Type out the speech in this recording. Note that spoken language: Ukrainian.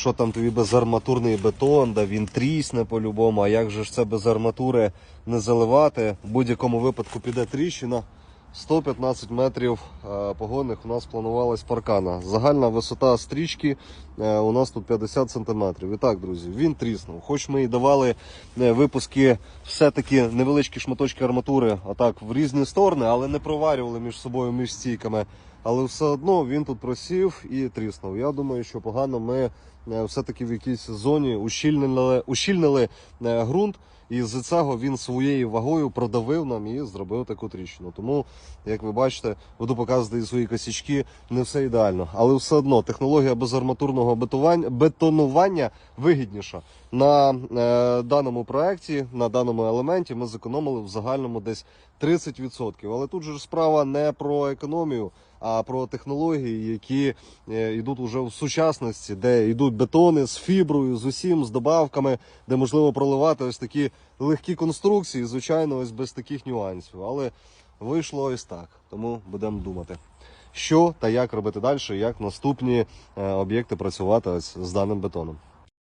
Що там тобі безарматурний бетон, да він трісне по-любому, а як же ж це без арматури не заливати? В будь-якому випадку піде тріщина. 115 метрів е, погонних у нас планувалась паркана. Загальна висота стрічки е, у нас тут 50 сантиметрів. І так, друзі, він тріснув. Хоч ми і давали е, випуски все-таки невеличкі шматочки арматури, отак в різні сторони, але не проварювали між собою між стійками. Але все одно він тут просів і тріснув. Я думаю, що погано ми е, все-таки в якійсь зоні ущільнили, ущільнили е, ґрунт, і з цього він своєю вагою продавив нам і зробив таку тріщину. Тому, як ви бачите, буду показувати свої косячки, не все ідеально. Але все одно технологія безарматурного бетонування вигідніша. На е, даному проекті, на даному елементі ми зекономили в загальному десь 30%. Але тут же справа не про економію, а про технології, які е, йдуть уже в сучасності, де йдуть бетони з фіброю, з усім, з добавками, де можливо проливати ось такі легкі конструкції, звичайно, ось без таких нюансів. Але вийшло ось так. Тому будемо думати. Що та як робити далі, як наступні е, об'єкти працювати ось з даним бетоном.